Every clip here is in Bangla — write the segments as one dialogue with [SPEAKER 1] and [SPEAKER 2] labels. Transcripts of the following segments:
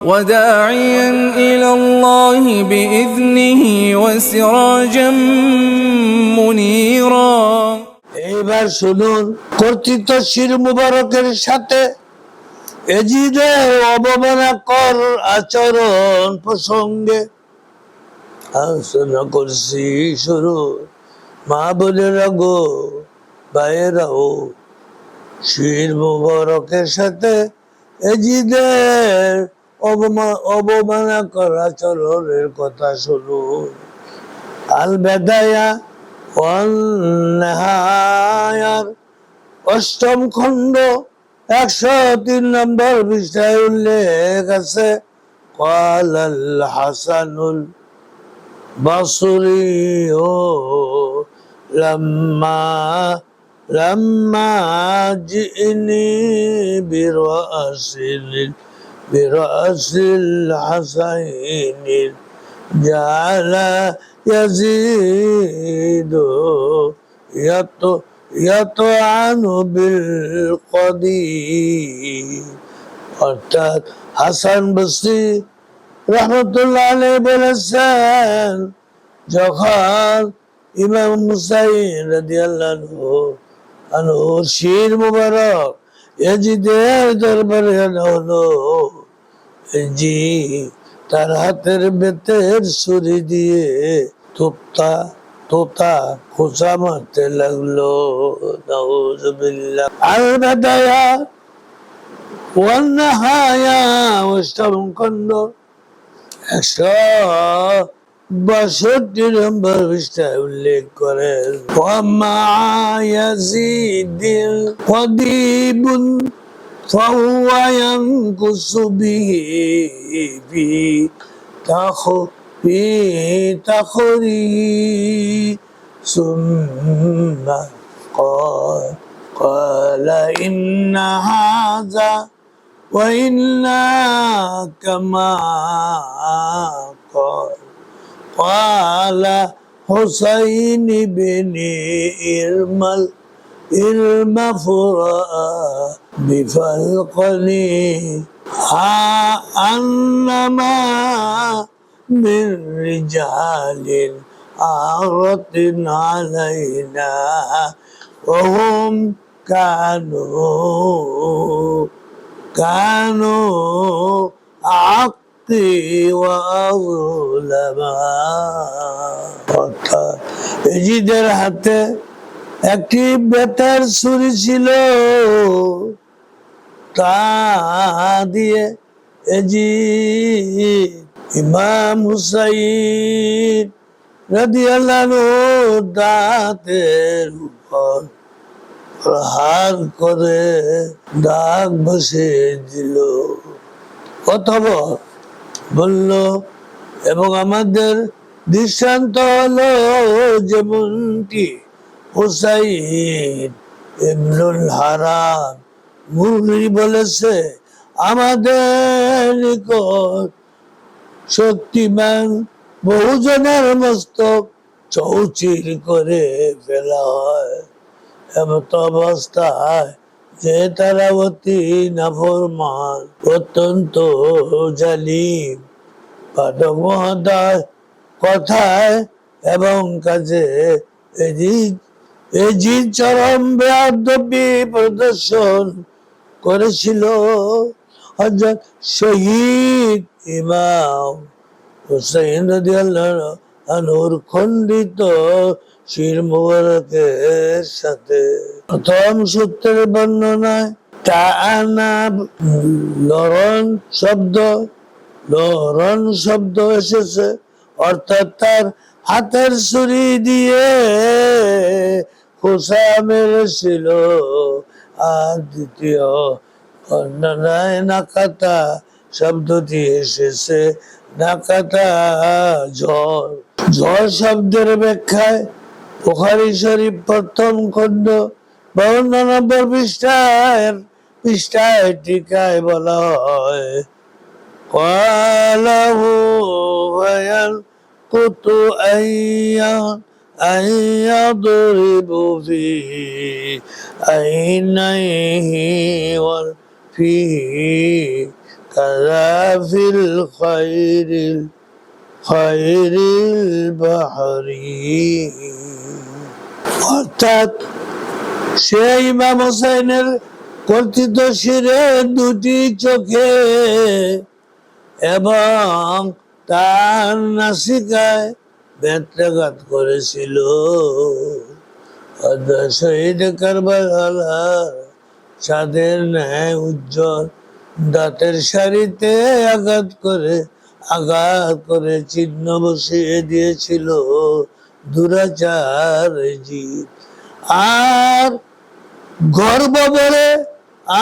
[SPEAKER 1] وداعيا إلى الله بإذنه وسراجا منيرا
[SPEAKER 2] এইবার শুনুন কর্তৃত্ব শির মুবারকের সাথে এজিদের অবমাননা কর আচরণ প্রসঙ্গে আলোচনা করছি শুরু মা বোনেরা গো ভাইয়েরাও শির মুবারকের সাথে এজিদের অবমা- অবমাননা কর আচরণের কথা শুনুন আল বেদায়া অন্যায়ার অষ্টম খণ্ড একশো তিন নম্বর পৃষ্ঠায় উল্লেখ আছে قال الحسن البصري لما لما جئني برأس برأس الحسين جعل يزيد يط يطعن بالقديم অর্থাৎ হাসান বসরি রহমতুল্লাহ আলাই বলেছেন যখন ইমাম মুসাইন রাদিয়াল্লাহু আনহু শির মুবারক এজিদের দরবারে আনা হলো জি, তার হাতের বেতের ছুরি দিয়ে তোপ্তা তোতা খোঁচা মারতে লাগল। আর বেদায়া ওয়ান্নাহায়া অষ্টম খণ্ড একশো বাষট্টি নম্বর পৃষ্ঠায় উল্লেখ করেন। فهو ينقص به في تخ في تخري ثم قال قال إن هذا وإلا كما قال قال حسين بن إرمل المفرأ بفلقني ها أنما من رجال عارة علينا وهم كانوا كانوا عقي وأظلما অর্থাৎ এজিদের হাতে একটি বেতার ছুরি ছিল। তা দিয়ে এজি ইমাম হুসাইন রাদিয়াল্লাহু দাঁতের উপর প্রহার করে দাগ বসে দিল। অথবা বলল, এবং আমাদের দৃষ্টান্ত হলো যেমনটি হুসাইন ইবনুল হারাম মুরগি বলেছে, আমাদের শক্তিমান বহুজনের মস্তক চৌচির করে ফেলা হয়। এমত অবস্থায় যে তারা অতি নাফরমান, অত্যন্ত জালিম পাঠক মহোদয় কথায় এবং কাজে এদিক এজি চরম বেআবি প্রদর্শন করেছিল হজরত শহীদ ইমাম হুসাইন আনহুর খণ্ডিত শির মুবারকের সাথে। প্রথম সূত্রের বর্ণনায় টানা লরণ শব্দ লরণ শব্দ এসেছে, অর্থাৎ তার হাতের ছুরি দিয়ে খোসা মেরেছিল আর দ্বিতীয় বর্ণনায় নাকাতা শব্দটি এসেছে নাকাতা ঝড় ঝড় শব্দের ব্যাখ্যায় বুখারি শরীফ প্রথম খণ্ড বাউন্ন নম্বর পৃষ্ঠায় পৃষ্ঠায় টিকায় বলা হয় قاله وينقط أيا أن يضرب في عينيه وفيه كذا في الخير خير البحر অর্থাৎ সেই ইমাম হোসেনের কর্তৃত শিরে দুটি চোখে এবং তার নাসিকায় ব্যত্রাঘাত করেছিল। শহীদ কারবালা চাঁদের ন্যায় উজ্জ্বল দাঁতের সারিতে আঘাত করে আঘাত করে চিহ্ন বসিয়ে দিয়েছিল দুরাচার আর গর্ব বলে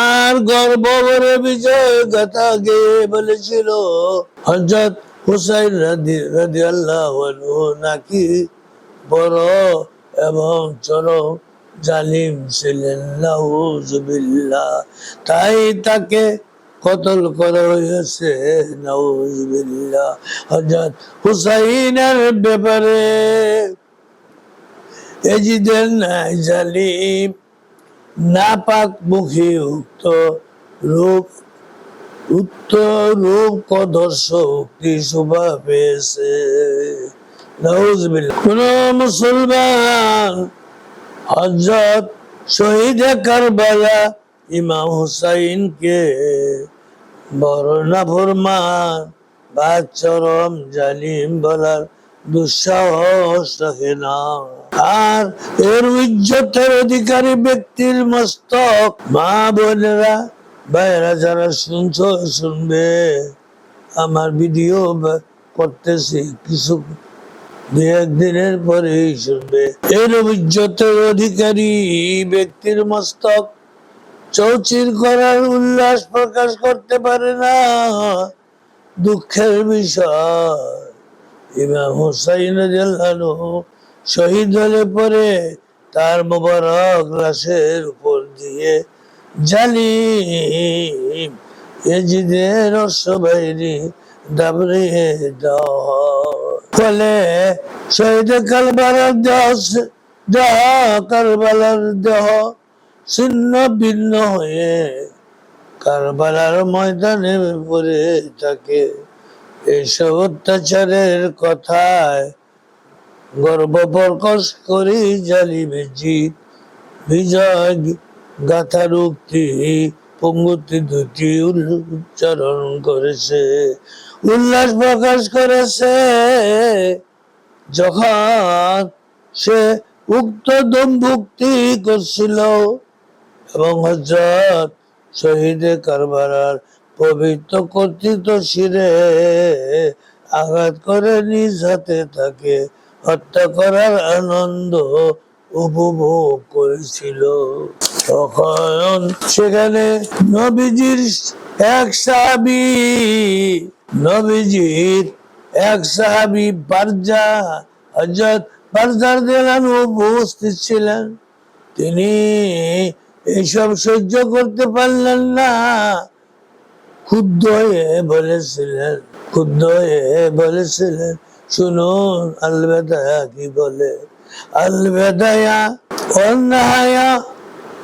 [SPEAKER 2] আর গর্ব বলে বিজয় গাথা গেয়ে বলেছিল হজরত হুসাইন রাদি আল্লাহ নাকি বড় এবং চরম জালিম ছিলেন, নাউজুবিল্লাহ। তাই তাকে কতল করা হয়েছে, নাউজুবিল্লাহ। হযরত হুসাইনের ব্যাপারে এজিদের নাই জালিম নাপাক মুখী উক্ত রূপ উত্তর রূপ কদর্শ উক্তি শোভা পেয়েছে? কোন মুসলমান হজরত শহীদ কারবালা ইমাম হুসাইনকে বর্ণা ফরমান বা চরম জালিম বলার দুঃসাহস রাখে না। আর এর ইজ্জতের অধিকারী ব্যক্তির মস্তক, মা বোনেরা ভাইয়েরা যারা শুনছ, শুনবে। আমার ভিডিও করতেছি, কিছু দু একদিনের পরেই শুনবে। এর ইজ্জতের অধিকারী ব্যক্তির মস্তক চৌচির করার উল্লাস প্রকাশ করতে পারে না। দুঃখের বিষয়, ইমাম হুসাইন রাদিয়াল্লাহু শহীদ হলে পরে তার মোবারক লাশের উপর দিয়ে জালিম, এজিদের দাবড়িয়ে দেওয়া ফলে শহীদ কালবালার দেহ দেহ কারবালার দেহ ছিন্ন ভিন্ন হয়ে কারবালার ময়দানে পড়ে থাকে। এইসব অত্যাচারের কথায় গর্ব প্রকাশ করি জালিমে জিত বিজয় গাথার উক্তি পঙ্গুতি দুটি উচ্চারণ করেছে, উল্লাস প্রকাশ করেছে। যখন সে উক্ত দম্ভুক্তি করছিল এবং হজরত শহীদে কারবারার পবিত্র কর্তৃত শিরে আঘাত করে নিজ হাতে তাকে হত্যা করার আনন্দ উপভোগ করেছিল। তখন সেখানে নবীজির এক সাহাবি, নবীজির এক সাহাবি বারজা হজরত বারজার দেলান উপস্থিত ছিলেন। তিনি এইসব সহ্য করতে পারলেন না। ক্ষুদ্ধ হয়ে বলেছিলেন ক্ষুদ্ধ হয়ে বলেছিলেন, শুনুন আলবেদায়া কি বলে? আলবেদায়া, অন্যায়া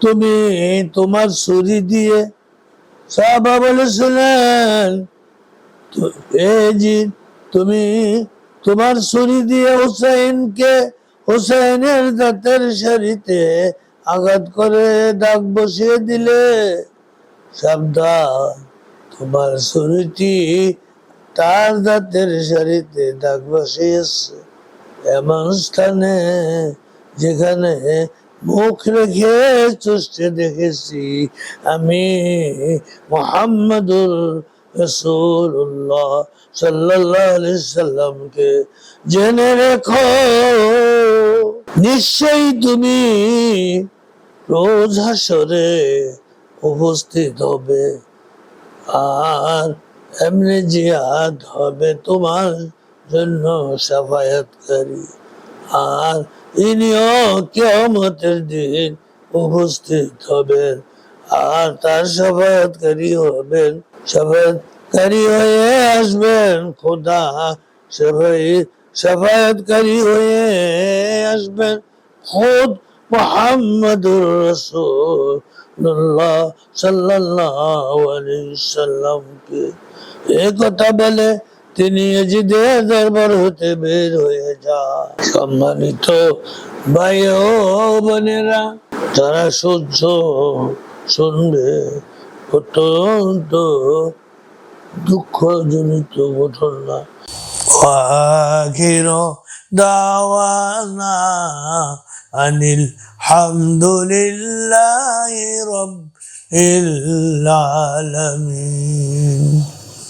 [SPEAKER 2] তুমি তোমার শরীর দিয়ে সাবা বলে শুনেন তুমি তোমার ছুরি দিয়ে হুসাইনকে হুসাইনের দাঁতের সারিতে আঘাত করে ডাক বসিয়ে দিলে। সাবধান, তোমার শরীরটি তার দাঁতের সারিতে ডাক বসিয়েছে। এমন স্থানে যেখানে মুখ রেখে চুষতে দেখেছি আমি মোহাম্মদুর রসুল্লাহ সাল্লাহ সাল্লামকে। জেনে রেখো, নিশ্চয়ই তুমি রোজ হাসরে উপস্থিত হবে। আর এমনি জিহাদ হবে তোমার জন্য সাফায়াতকারী। আর ইনিও কেমতের দিন উপস্থিত হবেন। আর তার সাফায়াতকারী হবেন সাফায়াতকারী হয়ে আসবেন খোদা। সাফাই সাফায়াতকারী হয়ে আসবেন খোদ মোহাম্মদুর রসুল্লাহ সাল্লাল্লাহু আলাইহি সাল্লামকে। এ কথা বলে তিনি এজিদের দরবার হতে বের হয়ে যান সম্মানিত ভাই ও বোনেরা তারা সহ্য শুনবে অত্যন্ত দুঃখজনিত ঘটনা وآخر دعوانا أن الحمد لله رب العالمين